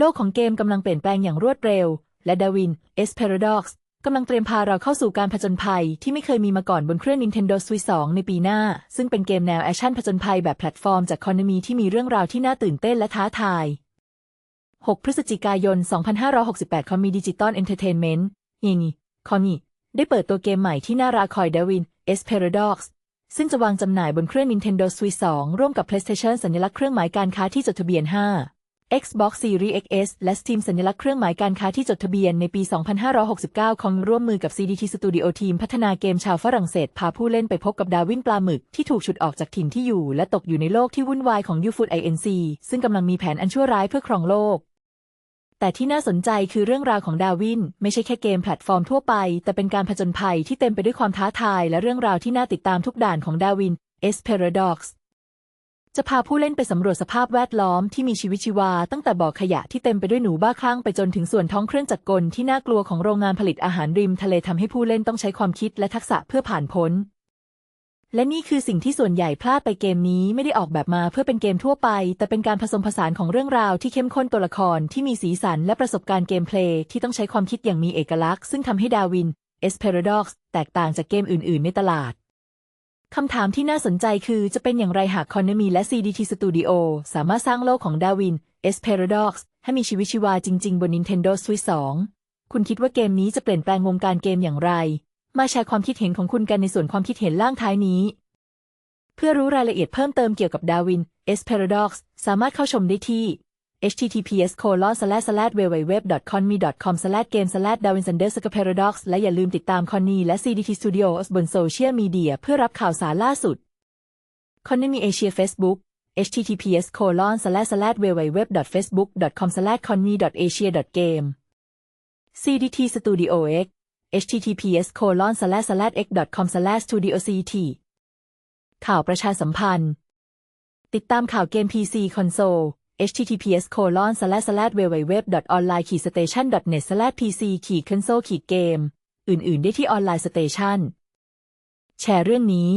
โลกของเกมกำลังเปลี่ยนแปลงอย่างรวดเร็ว และดาวิน S Paradox กำลังเตรียมพาเราเข้าสู่การผจญภัยที่ไม่เคยมีมาก่อนบนเครื่อง Nintendo Switch 2 ในปีหน้า ซึ่งเป็นเกมแนวแอคชั่นผจญภัยแบบแพลตฟอร์มจากคอนมีที่มีเรื่องราวที่น่าตื่นเต้นและท้าทาย 6 พฤศจิกายน 2568 คอมมีดิจิตอลเอนเตอร์เทนเมนต์ยิงคอมีได้เปิดตัวเกมใหม่ที่น่าราคอยดาวิน S Paradox ซึ่งจะวางจำหน่ายบนเครื่อง Nintendo Switch 2 ร่วมกับ PlayStation สัญลักษณ์เครื่องหมายการค้าที่จดทะเบียน 5 Xbox Series XS และ Steam สัญลักษณ์เครื่องหมายการค้าที่จดทะเบียนในปี 2569 ของร่วมมือกับ CDT Studio ทีมพัฒนาเกมชาวฝรั่งเศส พาผู้เล่นไปพบกับดาวินปลาหมึกที่ถูกฉุดออกจากถิ่นที่อยู่ และตกอยู่ในโลกที่วุ่นวายของ UFOOD INC ซึ่งกำลังมีแผนอันชั่วร้ายเพื่อครองโลก แต่ที่น่าสนใจคือเรื่องราวของดาวิน ไม่ใช่แค่เกมแพลตฟอร์มทั่วไป แต่เป็นการผจญภัยที่เต็มไปด้วยความท้าทาย และเรื่องราวที่น่าติดตามทุกด่านของดาวิน S Paradox จะพาผู้เล่นไปสำรวจสภาพแวดล้อมที่มีชีวิตชีวา ตั้งแต่บ่อขยะที่เต็มไปด้วยหนูบ้าคลั่งไปจนถึงส่วนท้องเครื่องจักรกลที่น่ากลัวของโรงงานผลิตอาหารริมทะเลทำให้ผู้เล่นต้องใช้ความคิดและทักษะเพื่อผ่านพ้น และนี่คือสิ่งที่ส่วนใหญ่พลาดไปเกมนี้ไม่ได้ออกแบบมาเพื่อเป็นเกมทั่วไป แต่เป็นการผสมผสานของเรื่องราวที่เข้มข้นตัวละครที่มีสีสันและประสบการณ์เกมเพลย์ที่ต้องใช้ความคิดอย่างมีเอกลักษณ์ ซึ่งทำให้ดาวิน S Paradox แตกต่างจากเกมอื่น ๆ ในตลาด คำถามที่น่าสนใจคือจะเป็นอย่างไรหากคอนเนมีและ CDT Studio สามารถสร้างโลกของดาวิน S Paradox ให้มีชีวิตชีวาจริง ๆ บน Nintendo Switch 2 คุณคิดว่าเกมนี้จะเปลี่ยนแปลงวงการเกมอย่างไร มาแชร์ความคิดเห็นของคุณกันในส่วนความคิดเห็นล่างท้ายนี้ เพื่อรู้รายละเอียดเพิ่มเติมเกี่ยวกับดาวิน S Paradox สามารถเข้าชมได้ที่ https www.conmi com game darwin underscore paradox และอย่าลืมติดตามคอนนีและ CDT Studios บนโซเชียลมีเดียเพื่อรับข่าวสารล่าสุดคอนนีมีเอเชีย Facebook https www.facebook com conmi asia game CDT Studio X https x com studio ct ข่าวประชาสัมพันธ์ ติดตามข่าวเกม PC Console https www online station net pc console game อื่น ๆ ได้ที่ออนไลน์สเตชันแชร์เรื่องนี้